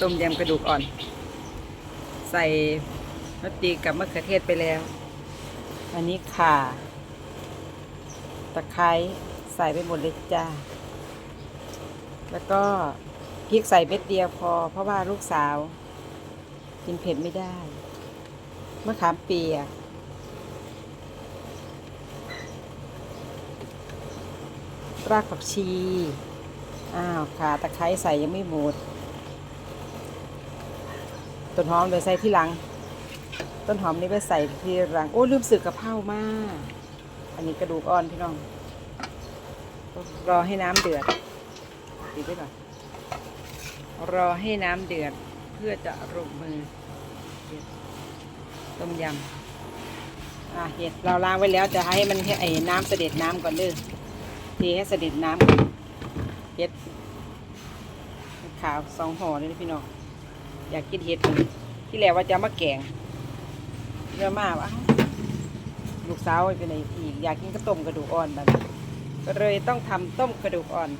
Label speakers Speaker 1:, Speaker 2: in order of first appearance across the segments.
Speaker 1: ต้มยำกระดูกอ่อน ใส่รสดีกับมะเขือเทศไปแล้ว อันนี้ข่า ตะไคร้ใส่ไปหมดเลยจ้า แล้วก็พริกใส่เม็ดเดียวพอ เพราะว่าลูกสาว กินเผ็ดไม่ได้มะขามเปียกรากผักชี อ้าว ขาตะไคร้ใส่ยังไม่หมด ต้นหอมไปใส่ที่หลัง ต้นหอมนี่ไปใส่ที่หลัง โอ้ลืมสึกกะเพรามาก อันนี้กระดูกอ่อนพี่น้อง รอให้น้ำเดือดปิดไว้ก่อน รอให้น้ำเดือดเพื่อจะลงมือต้มยำอะเห็ดเราล้างไว้แล้วจะให้มันให้ไอ้น้ำเสด็จน้ำก่อนเด้อเทให้เสด็จน้ำเห็ดขาวสองห่อเลยพี่น้อง อยากกินเห็ดที่แรกว่าจะมาแกงเยอะมากวะลูกสาวไปไหนอีกอยากกินก็ต้มกระดูกอ่อนแบบก็เลยต้องทำต้มกระดูกอ่อน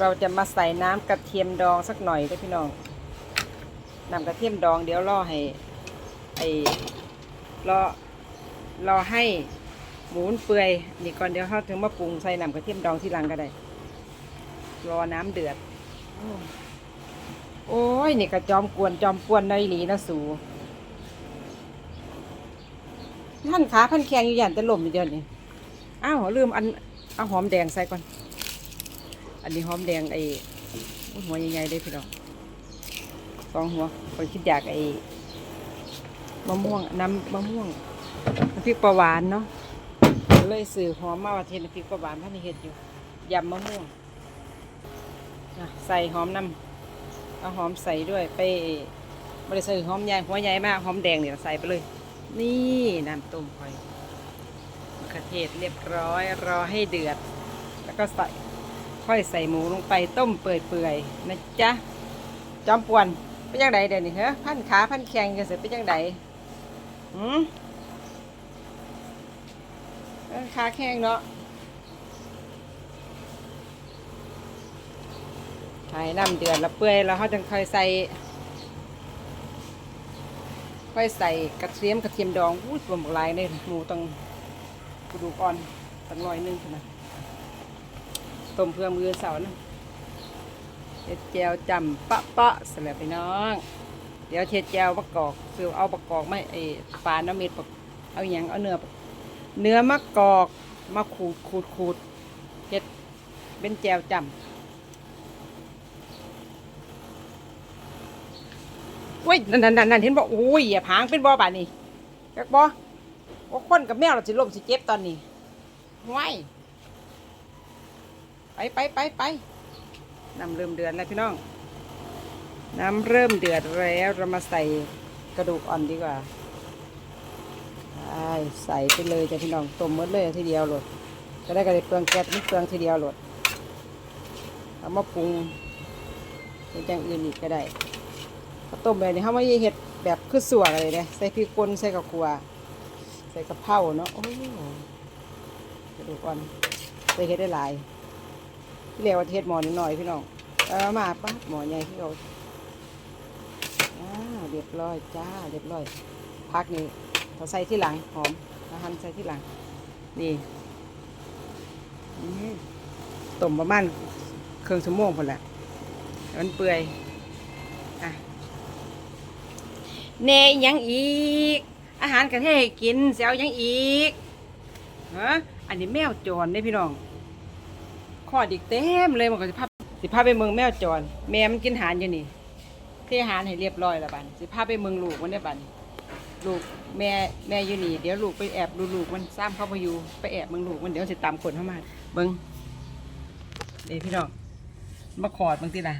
Speaker 1: เราจะมาใส่น้ำกระเทียมดองสักหน่อยด้วยพี่น้องน้ำกระเทียมดองเดี๋ยวรอให้ไอ้รอรอให้หมูนเปื่อยนี่ก่อนเดี๋ยวเขาถึงมาปรุงใส่น้ำกระเทียมดองที่หลังก็ได้ รอน้ำเดือด โอ้ย นี่กระจอมกวนจอมกวนในหลีนะสูท่านขาพันแข็งอยู่อย่างจะล่มอยู่เดียวนี่อ้าวลืมอันเอาหอมแดงใส่ก่อน อันนี้หอมแดงไอ้อุ๊ยหัวใหญ่ๆเลยพี่น้องสองหัวคนคิดอยากไอ้มะม่วงน้ำมะม่วงน้ำพริกปลาหวานเนาะเลยสื่อหอมมาว่าเทนน้ำพริกปลาหวานพันนี่เห็ดอยู่ยำมะม่วง อะใส่หอมน้ำเอาหอมใส่ด้วยไปบริใส่หอมใหญ่หัวใหญ่มากหอมแดงเนี่ยใส่ไปเลย นี่น้ำต้มคอยมะเขือเทศเรียบร้อยรอให้เดือด แล้วก็ใส่ค่อยใส่หมูลงไปต้มเปื่อยๆนะจ๊ะจอมปวนเป็นยังไงเดี๋ยวนี้เหรอพันขาพันแข้งจะเสร็จเป็นยังไงหืมขาแข้งเนาะ ใส่น้ำเดือดแล้วเปื่อยแล้วเขาจึงค่อยใส่ ค่อยใส่กระเทียมกระเทียมดองอุ้รวมหลายเลยหมูต้องกระดูกอ่อนตั้งร้อยนึงนะต้มเพื่อมือเสาร์นะเฮ็ดแจวจำปะปะสลับไปน้อง เดี๋ยวเฮ็ดแจวมะกอกซื้อเอามะกอกไม่ไอ้ปลาน้ำเม็ดเอาอย่างเอาเนื้อเนื้อมะกอกมาขูดขูดขูดเฮ็ดเป็นแจวจำ อุ้ยนั่นนั่นนั่นเห็นบอกอุ้ยอย่าพางเป็นบ่อบาดนี่จักบ่ว่าคนกับแมวเราสิล้มสิเจ็บตอนนี้ห้วยไปไปไปไปน้ำเริ่มเดือดแล้วพี่น้อง น้ำเริ่มเดือดแล้วเรามาใส่กระดูกอ่อนดีกว่าใช่ใส่ไปเลยจ้ะพี่น้องต้มหมดเลยทีเดียวโหลดจะได้กระเด็เปลืองแก๊สไม่เปลืองทีเดียวโหลดเอามาปรุงเป็นอย่างอื่นอีกก็ได้ ข้าวต้มแบบนี้เขาไม่เห็ดแบบคือสัวอะไรเนี่ยใส่พริกป่นใส่กระขัวใส่กระเพราเนาะโอ้กระดูกอ่อนใส่เห็ดได้หลายที่เรียกว่าเทศหมอนิดหน่อยพี่น้องเอามาปั๊บหมอใหญ่ที่เราเรียบร้อยจ้าเรียบร้อยพักนี่เราใส่ที่หลังหอมเราหั่นใส่ที่หลังนี่ต้มประมาณครึ่งชั่วโมงพอแหละมันเปื่อยอะ เนยยังอีก อาหารกันให้กินเสียวยังอีกฮะอันนี้แมวจรเนี่ยพี่น้องขอดอีกเต็มเลยมันก็สิพาสิพาไปเมืองแมวจร แม่มันกินอาหารอยู่นี่เทอาหารให้เรียบร้อยแล้วบันสิพาไปเมืองลูกมันได้บันลูกแม่แม่อยู่นี่เดี๋ยวลูกไปแอบดูลูกมันซ้ำเข้าไปอยู่ไปแอบเมืองลูกมันเดี๋ยวสิตามคนเข้ามาเบิ้งเดี๋ยวพี่น้องมาขอดบางทีละ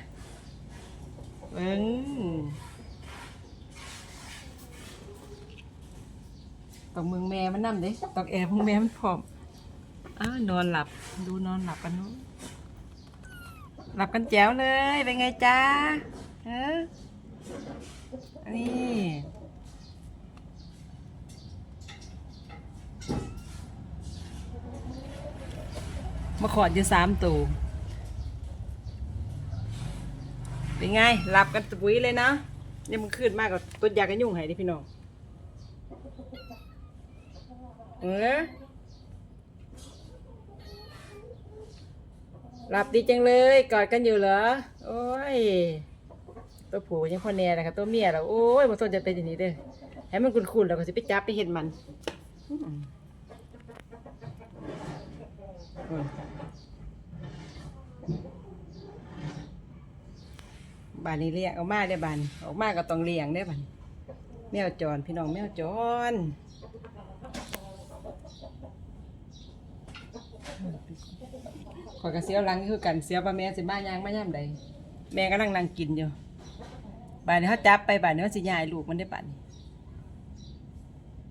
Speaker 1: เบิ้ง ต้องเมืองแม่มันนั่เด้ต้องแอบเมืองแม่มันพร้อมอ้าวนอนหลับดูนอนหลับกันนู้นหลับกันแจ๋วเลยเป็นไงจ้าเออนี่มาขอดอยู่สามตัวเป็นไงหลับกันตุ้ยเลยนะนี่มันขึ้นมากกว่าตัวยากันยุ่งให้ดิพี่น้อง เออหลับดีจังเลยกอดกันอยู่เหรอ โอ้ย ตัวผู้ยังพอแน่นะคะตัวเมียเราโอ้ยมันต้นจะเป็นอย่างนี้เด้อให้มันคุ้นๆแล้วก็จะไปจับไปเห็นมันบานนี้เลี้ยงเอามาได้บานออกมาก็ต้องเลี้ยงได้บานแมวจรพี่น้องแมวจร ขอยกระเสียวหลังคือกันเสียวปลาแม่สิบ้ายางมาย่ำใดแม่ก็นั่งนั่งกินอยู่บานนี้เขาจับไปบานนี้เขาสิยายลูกมันได้บานนี้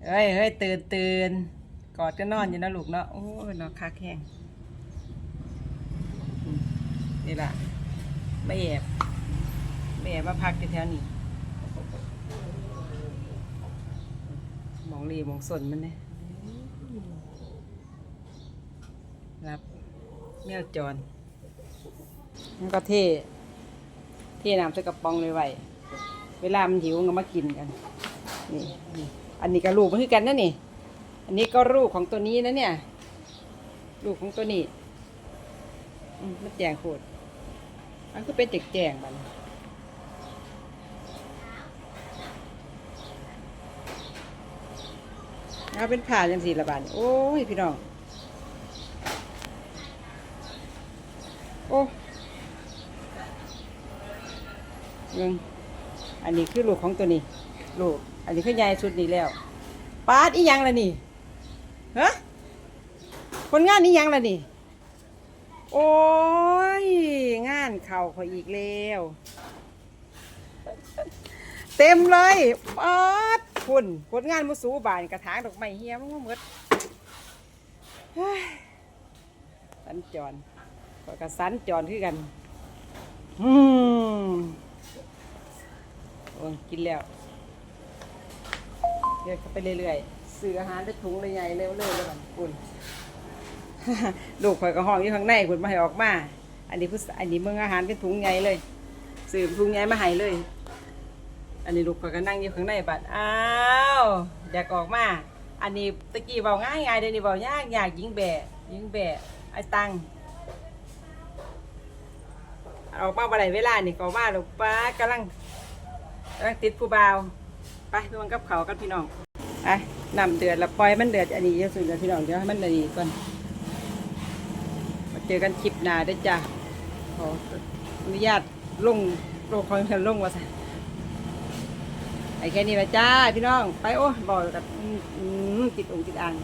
Speaker 1: เฮ้ยเฮ้ยตื่นตื่นกอดก็นอนอยู่นะลูกเนาะโอ้ยเนาะคักแห้งนี่ล่ะไม่แอบไม่แอบมาพักอยู่แถวนี้มองรีมองสนมันเนี่ย รับแมวจรแล้วก็เท่เท่น้ำใส่กระป๋องเลยไว้เวลามันหิวก็มากินกันนี่นี่อันนี้ก็ลูกมันคือกันนะนี่ อันนี้ก็ลูกของตัวนี้นะเนี่ย ลูกของตัวนี้มันแจงโคตรมันก็เป็นแจกแจงมันเอาเป็นผ่าจังสีละบาดนโอ้ยพี่น้อง หนึ่งอันนี้คือลูกของตัวนี้ ลูก อันนี้คือใหญ่สุดนี่แล้วปาดอีหยังละนี่ฮะผลงานอีหยังละนี่ โอ้ย งานเข่าเขาอีกแล้วเต็มเลยปาดคุณผลงานมุสูบานกระถางดอกไม้เฮียมันก็หมดสันจรก็สันจรคือกัน อืม โอ้ยกินแล้วเดินเข้าไปเรื่อยๆซื้ออาหารได้ถุงเลยใหญ่เร็วๆเลยมันคุณลูกข่อยก็ห้องอยู่ข้างในคุณมาให้ออกมา อันนี้ผู้อันนี้เมืองอาหารเป็นถุงใหญ่เลยซื้อถุงใหญ่มาให้เลย อันนี้ลูกข่อยก็นั่งอยู่ข้างในบัดอ้าวอยากออกมา อันนี้ตะกี้เบาง่ายง่ายเดี๋ยวนี้เบายากยากยิงแบะยิงแบะไอ้ตังออกมาบ่ได้เวลานี่ก็ออกมาลูกป้ากำลัง กำลังติดผู้บ่าว ไปนวงกับเขากันพี่น้องไปนำเดือดแล้วปล่อยมันเดือดอันนี้เยอะสุดเลยพี่น้องเดี๋ยวให้มันอันนี้ก่อนมาเจอกันคลิปหน้าเด้วยจ้ะขออนุญาตลงโลกของฉันลงว่าซะไอ้แค่นี้ละจ้าพี่น้อง ไปโอ้บอกกับอืมอืมติดองติดอ่าง